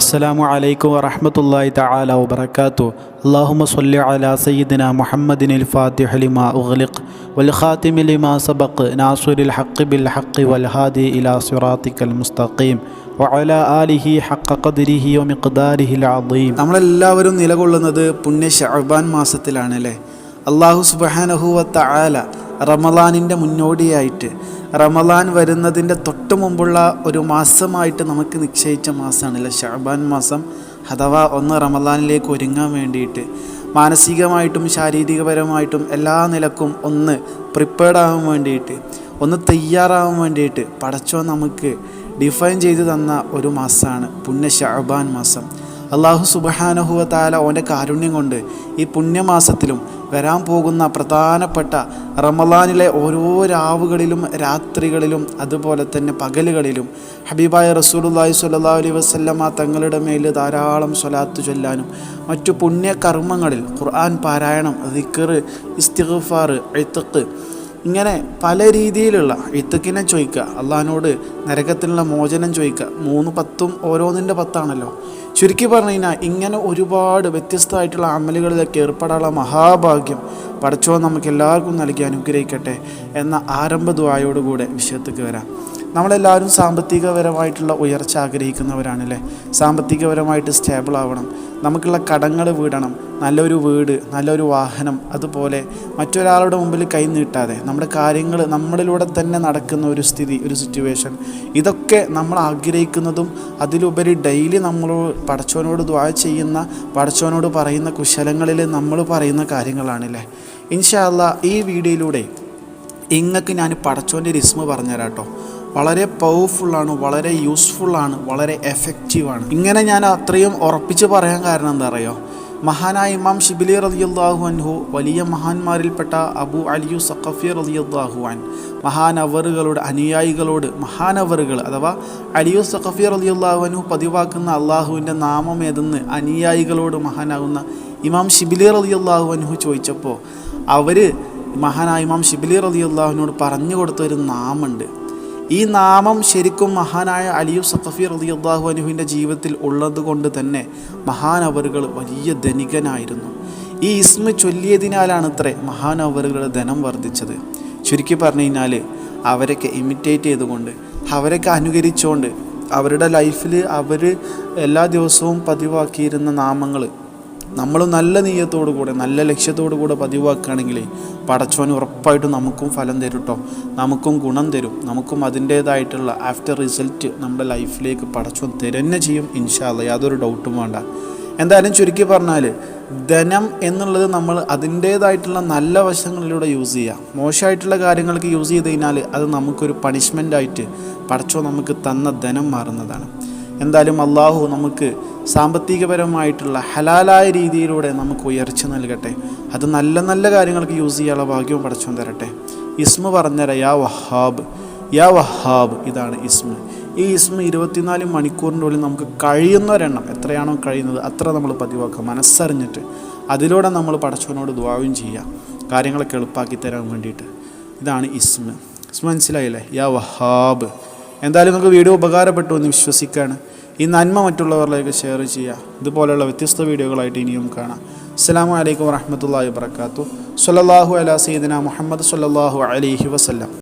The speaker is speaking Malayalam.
അസ്സാം അലൈക്കും വറഹമത്തല്ലാഹി തആല വബർക്കാത്തു അള്ളാഹുമ സല്ലി അലാ സയ്യിദിന മുഹമ്മദിൻ അൽ ഫാത്തിഹ ലിമാ ഉഗ്ലിഖ് വൽ ഖാതിമി ലിമാ സബഖ് നാസുരിൽ ഹഖ് ബിൽ ഹഖ് വൽ ഹാദി ഇലാ സിറാത്തിക്കൽ മുസ്തഖീം വഅല ആലിഹി ഹഖ ഖദ്രിഹി വമിഖ്ദാരിഹി അൽ നമ്മളെല്ലാവരും നിലകൊള്ളുന്നത് പുണ്യ ശഅബാൻ മാസത്തിലാണ് അല്ലേ അള്ളാഹു സുബ്ഹാനഹു വ റമലാനിന്റെ മുന്നോടിയായിട്ട് റമലാൻ വരുന്നതിന്റെ തൊട്ട് മുമ്പുള്ള ഒരു മാസമായിട്ട് നമുക്ക് നിശ്ചയിച്ച മാസമാണ് ഷാബാൻ മാസം അഥവാ ഒന്ന് റമലാനിലേക്ക് ഒരുങ്ങാൻ വേണ്ടിയിട്ട്. മാനസികമായിട്ടും ശാരീരികപരമായിട്ടും എല്ലാ നിലക്കും ഒന്ന് പ്രിപ്പയർഡ് ആവാൻ വേണ്ടിയിട്ട് ഒന്ന് തയ്യാറാവാൻ വേണ്ടിയിട്ട് പടച്ചോ നമുക്ക് ഡിഫൈൻ ചെയ്തു തന്ന ഒരു മാസമാണ് പുണ്യ ഷാബാൻ മാസം. അള്ളാഹു സുബഹാനഹുവത്താല ഓന്റെ കാരുണ്യം കൊണ്ട് ഈ പുണ്യമാസത്തിലും വരാൻ പോകുന്ന പ്രധാനപ്പെട്ട റമലാനിലെ ഓരോ രാവുകളിലും രാത്രികളിലും അതുപോലെ തന്നെ പകലുകളിലും ഹബീബായ റസൂലുല്ലാഹി സ്വല്ലല്ലാഹു അലൈഹി വസല്ലമ തങ്ങളുടെ മേൽ ധാരാളം സ്വലാത്ത് ചൊല്ലാനും മറ്റു പുണ്യകർമ്മങ്ങളിൽ ഖുർആൻ പാരായണം ദിക്കർ ഇസ്തിഗ്ഫാർ എഴുത്തക്ക് ഇങ്ങനെ പല രീതിയിലുള്ള ഇത്തക്കിനെ ചോദിക്കുക അള്ളഹാനോട് നരകത്തിനുള്ള മോചനം ചോദിക്കുക മൂന്ന് പത്തും ഓരോന്നിന്റെ പത്താണല്ലോ. ചുരുക്കി പറഞ്ഞു കഴിഞ്ഞാൽ ഇങ്ങനെ ഒരുപാട് വ്യത്യസ്തമായിട്ടുള്ള അമലുകളിലൊക്കെ ഏർപ്പെടാനുള്ള മഹാഭാഗ്യം പടച്ചോ നമുക്ക് എല്ലാവർക്കും നൽകി അനുഗ്രഹിക്കട്ടെ എന്ന ആരംഭ ദ്വായോടുകൂടെ വിഷയത്തേക്ക് വരാം. നമ്മളെല്ലാവരും സാമ്പത്തികപരമായിട്ടുള്ള ഉയർച്ച ആഗ്രഹിക്കുന്നവരാണല്ലേ? സാമ്പത്തികപരമായിട്ട് സ്റ്റേബിൾ ആവണം. നമുക്കുള്ള കടങ്ങൾ വീടണം. നല്ലൊരു വീട് നല്ലൊരു വാഹനം അതുപോലെ മറ്റൊരാളുടെ മുമ്പിൽ കൈ നീട്ടാതെ നമ്മുടെ കാര്യങ്ങൾ നമ്മളിലൂടെ തന്നെ നടക്കുന്ന ഒരു സ്ഥിതി ഒരു സിറ്റുവേഷൻ ഇതൊക്കെ നമ്മൾ ആഗ്രഹിക്കുന്നതും അതിലുപരി ഡെയിലി നമ്മൾ പടച്ചവനോട് ദ്വാ ചെയ്യുന്ന പടച്ചവനോട് പറയുന്ന കുശലങ്ങളിൽ നമ്മൾ പറയുന്ന കാര്യങ്ങളാണല്ലേ? ഇൻഷാല്ല ഈ വീഡിയോയിലൂടെ ഇങ്ങക്ക് ഞാൻ പടച്ചോന്റെ റിസ്മ പറഞ്ഞുതരാം കേട്ടോ വളരെ പവർഫുള്ളാണ് വളരെ യൂസ്ഫുള്ളാണ് വളരെ എഫക്റ്റീവാണ് ഇങ്ങനെ ഞാൻ അത്രയും ഉറപ്പിച്ച് പറയാൻ കാരണം എന്താ അറിയോ മഹാനായ ഇമാം ഷിബിലി റളിയല്ലാഹു അൻഹു വലിയ മഹാന്മാരിൽപ്പെട്ട അബു അലിയു സഖഫി റളിയല്ലാഹു അൻ മഹാനവറുകളുടെ അനുയായികളോട് മഹാനവറുകൾ അഥവാ അലിയു സഖഫി റളിയല്ലാഹു അൻഹു പതിവാക്കുന്ന അള്ളാഹുവിന്റെ നാമം ഏതെന്ന് അനുയായികളോട് മഹാനാകുന്ന ഇമാം ഷിബിലി റളിയല്ലാഹു അൻഹു ചോദിച്ചപ്പോൾ അവർ മഹാനായ ഇമാം ഷിബിലി റളിയല്ലാഹുവിനോട് പറഞ്ഞു കൊടുത്ത ഒരു നാമുണ്ട്. ഈ നാമം ശരിക്കും മഹാനായ അലിയു സഖഫി അള്ളാഹു അനുഹുവിന്റെ ജീവിതത്തിൽ ഉള്ളത് കൊണ്ട് തന്നെ മഹാനവറുകൾ വലിയ ധനികനായിരുന്നു. ഈ ഇസ്മ ചൊല്ലിയതിനാലാണ് ഇത്രേ മഹാനവറുകളുടെ ധനം വർദ്ധിച്ചത്. ചുരുക്കി പറഞ്ഞു കഴിഞ്ഞാൽ അവരൊക്കെ ഇമിറ്റേറ്റ് ചെയ്തുകൊണ്ട് അവരൊക്കെ അനുകരിച്ചുകൊണ്ട് അവരുടെ ലൈഫിൽ അവർ എല്ലാ ദിവസവും പതിവാക്കിയിരുന്ന നാമങ്ങൾ നമ്മൾ നല്ല നീയത്തോടു കൂടെ നല്ല ലക്ഷ്യത്തോടു കൂടെ പതിവാക്കുകയാണെങ്കിൽ പടച്ചോൻ ഉറപ്പായിട്ടും നമുക്കും ഫലം തരും കേട്ടോ നമുക്കും ഗുണം തരും. നമുക്കും അതിന്റേതായിട്ടുള്ള ആഫ്റ്റർ റിസൾട്ട് നമ്മുടെ ലൈഫിലേക്ക് പടച്ചോൻ തരുന്നെ ചെയ്യും ഇൻഷാല്ല യാതൊരു ഡൗട്ടും വേണ്ട. എന്തായാലും ചുരുക്കി പറഞ്ഞാൽ ധനം എന്നുള്ളത് നമ്മൾ അതിന്റേതായിട്ടുള്ള നല്ല വശങ്ങളിലൂടെ യൂസ് ചെയ്യുക മോശമായിട്ടുള്ള കാര്യങ്ങൾക്ക് യൂസ് ചെയ്ത് കഴിഞ്ഞാൽ അത് നമുക്കൊരു പണിഷ്മെന്റായിട്ട് പടച്ചോ നമുക്ക് തന്ന ധനം മാറുന്നതാണ്. എന്തായാലും അള്ളാഹു നമുക്ക് സാമ്പത്തികപരമായിട്ടുള്ള ഹലാലായ രീതിയിലൂടെ നമുക്ക് ഉയർച്ച നൽകട്ടെ. അത് നല്ല നല്ല കാര്യങ്ങൾക്ക് യൂസ് ചെയ്യാനുള്ള ഭാഗ്യവും പഠിച്ചു തരട്ടെ. ഇസ്മു പറഞ്ഞുതരാം യാ വഹാബ് യാ വഹാബ്. ഇതാണ് ഇസ്മു. ഈ ഇസ്മ ഇരുപത്തിനാല് മണിക്കൂറിന്റെ ഉള്ളിൽ നമുക്ക് കഴിയുന്നവരെണ്ണം എത്രയാണോ കഴിയുന്നത് അത്ര നമ്മൾ പതിവാക്കുക. മനസ്സറിഞ്ഞിട്ട് അതിലൂടെ നമ്മൾ പടച്ചവനോട് ദ്വാവും ചെയ്യുക. കാര്യങ്ങളൊക്കെ എളുപ്പാക്കി തരാൻ വേണ്ടിയിട്ട്. ഇതാണ് ഇസ്മ. ഇസ്മ മനസ്സിലായില്ലേ? യാ വഹാബ്. എന്തായാലും നമുക്ക് വീഡിയോ ഉപകാരപ്പെട്ടു എന്ന് വിശ്വസിക്കുകയാണ്. ഈ നന്മ മറ്റുള്ളവരിലേക്ക് ഷെയർ ചെയ്യുക. ഇതുപോലെയുള്ള വ്യത്യസ്ത വീഡിയോകളായിട്ട് ഇനിയും കാണാം. അസ്സാം വലൈക്കും വറഹമത്തല്ലാ വാബർക്കാത്തു സല്ലാഹു അല സീദന മുഹമ്മദ് സല്ലാഹു അലൈഹി വസല്ലം.